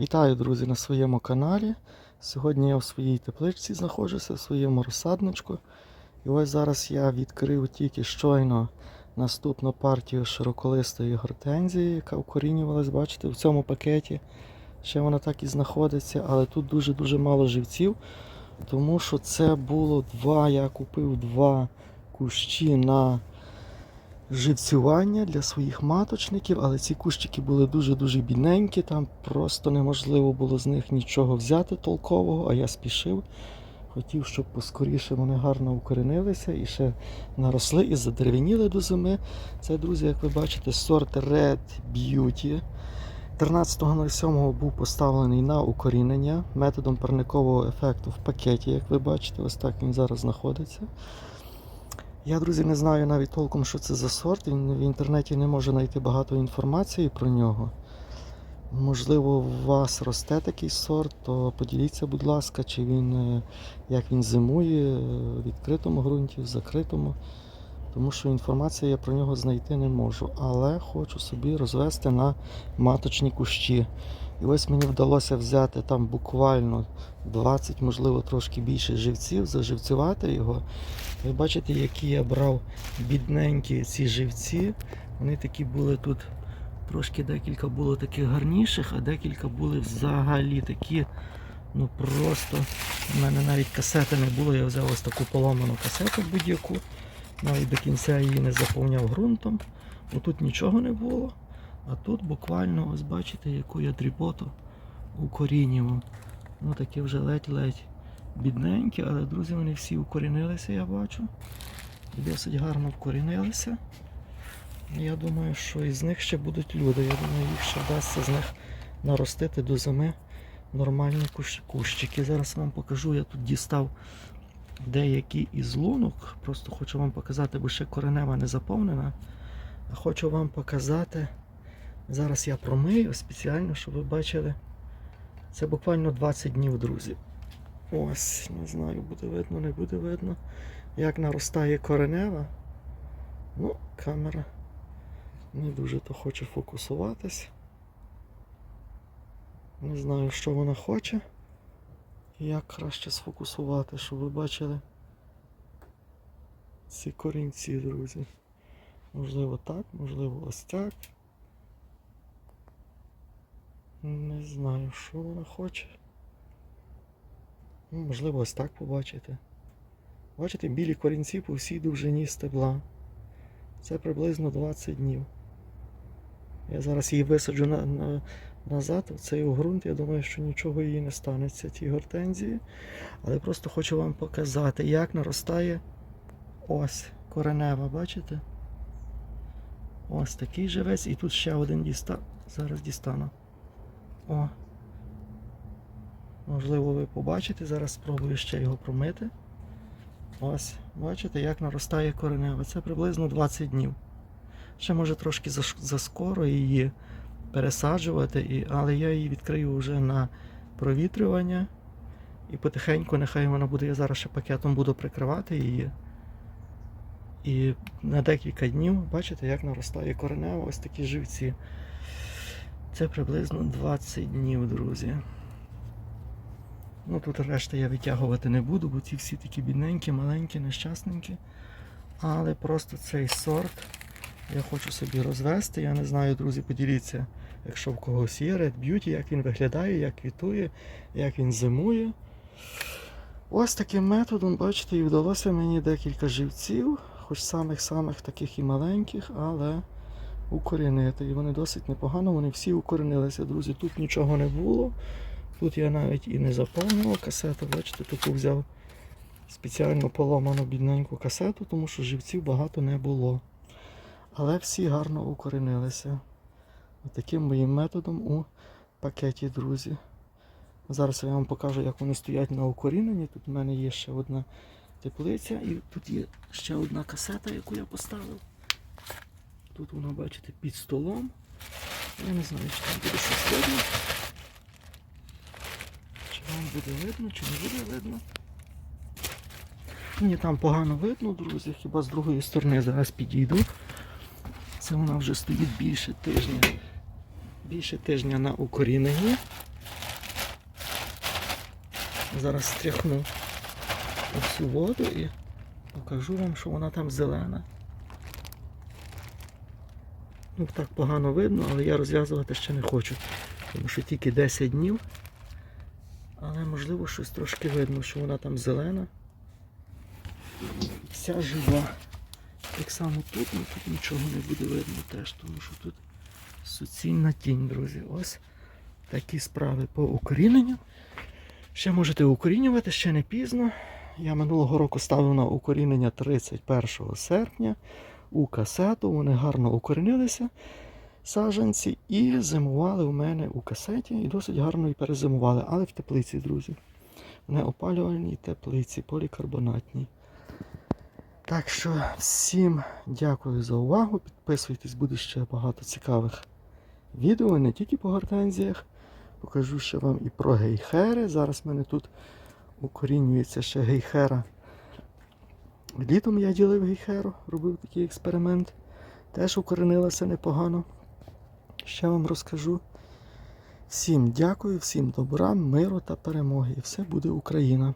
Вітаю, друзі, на своєму каналі. Сьогодні я в своїй тепличці знаходжуся, в своєму розсадничку. І ось зараз я відкрив тільки щойно наступну партію широколистої гортензії, яка вкорінювалась, бачите, в цьому пакеті. Ще вона так і знаходиться, але тут дуже-дуже мало живців, тому що це було два, я купив два кущі на живцювання для своїх маточників, але ці кущики були дуже-дуже бідненькі, там просто неможливо було з них нічого взяти толкового, а я спішив. Хотів, щоб поскоріше вони гарно укоренилися і ще наросли і задеревеніли до зими. Це, друзі, як ви бачите, сорт Red Beauty. 13.07 був поставлений на укорінення методом парникового ефекту в пакеті, як ви бачите, ось так він зараз знаходиться. Я, друзі, не знаю навіть толком, що це за сорт. Він в інтернеті не може знайти багато інформації про нього. Можливо, у вас росте такий сорт, то поділіться, будь ласка, чи він, е, як він зимує е, в відкритому ґрунті, в закритому. Тому що інформації я про нього знайти не можу. Але хочу собі розвести на маточні кущі. І ось мені вдалося взяти там буквально 20, можливо, трошки більше живців, заживцювати його. Ви бачите, які я брав бідненькі ці живці. Вони такі були тут, трошки декілька було таких гарніших, а декілька були взагалі такі. Ну просто у мене навіть касети не було. Я взяв ось таку поломану касету будь-яку. Навіть до кінця її не заповняв ґрунтом. Тут нічого не було. А тут буквально, ось бачите, яку я дріботу укорінював. Ну такі вже ледь-ледь бідненькі, але друзі, вони всі укорінилися, я бачу. Досить гарно вкорінилися. Я думаю, що із них ще будуть люди. Я думаю, їх ще вдасться з них наростити до зими нормальні кущ- кущики. Зараз вам покажу, я тут дістав деякі із лунок. Просто хочу вам показати, бо ще коренева не заповнена. А хочу вам показати. Зараз я промию спеціально, щоб ви бачили. Це буквально 20 днів, друзі. Ось, не знаю, буде видно, не буде видно, як наростає коренева. Ну, камера не дуже то хоче фокусуватись. Не знаю, що вона хоче. Як краще сфокусувати, щоб ви бачили ці корінці, друзі. Можливо так, можливо ось так. Не знаю, що вона хоче. Ну, можливо, ось так побачити. Бачите, білі корінці по всій довжині стебла. Це приблизно 20 днів. Я зараз її висаджу на, на, назад, в цей ґрунт. Я думаю, що нічого їй не станеться, тій гортензії. Але просто хочу вам показати, як наростає ось коренева, бачите? Ось такий живець, і тут ще один діста. Зараз дістану. О. Можливо, ви побачите. Зараз спробую ще його промити. Ось, бачите, як наростає коренева. Це приблизно 20 днів. Ще може трошки заскоро її пересаджувати, але я її відкрию вже на провітрювання. І потихеньку, нехай вона буде, я зараз ще пакетом буду прикривати її. І на декілька днів, бачите, як наростає коренева, ось такі живці. Це приблизно 20 днів, друзі. Ну тут решта я витягувати не буду, бо ці всі такі бідненькі, маленькі, нещасненькі. Але просто цей сорт я хочу собі розвести. Я не знаю, друзі, поділіться, якщо в когось є Red Beauty, як він виглядає, як квітує, як він зимує. Ось таким методом, бачите, і вдалося мені декілька живців, хоч самих-самих таких і маленьких, але укорінити. І вони досить непогано, вони всі укорінилися, друзі. Тут нічого не було. Тут я навіть і не заповнював касету, бачите, таку взяв спеціально поломану бідненьку касету, тому що живців багато не було. Але всі гарно укорінилися. Таким моїм методом у пакеті, друзі. Зараз я вам покажу, як вони стоять на укоріненні. Тут в мене є ще одна теплиця і тут є ще одна касета, яку я поставив. Тут вона, бачите, під столом. Я не знаю, чи там буде щось видно. Чи вам буде видно, чи не буде видно. Мені там погано видно, друзі, хіба з другої сторони зараз підійду. Це вона вже стоїть більше тижня. Більше тижня на укоріненні. Зараз стряхну всю воду і покажу вам, що вона там зелена. Ну, так погано видно, але я розв'язувати ще не хочу. Тому що тільки 10 днів. Але можливо щось трошки видно, що вона там зелена. Вся жива. Так само тут, ну тут нічого не буде видно теж, тому що тут суцільна тінь, друзі. Ось такі справи по укоріненню. Ще можете укорінювати, ще не пізно. Я минулого року ставив на укорінення 31 серпня у касету. Вони гарно укорінилися, саджанці, і зимували у мене у касеті і досить гарно і перезимували, але в теплиці, друзі. В неопалювальній теплиці, полікарбонатній. Так що всім дякую за увагу. Підписуйтесь, буде ще багато цікавих відео, не тільки по гортензіях. Покажу ще вам і про гейхери. Зараз в мене тут укорінюється ще гейхера. Літом я ділив гейхеру, робив такий експеримент. Теж укоренилася непогано. Ще вам розкажу. Всім дякую, всім добра, миру та перемоги. І все буде Україна.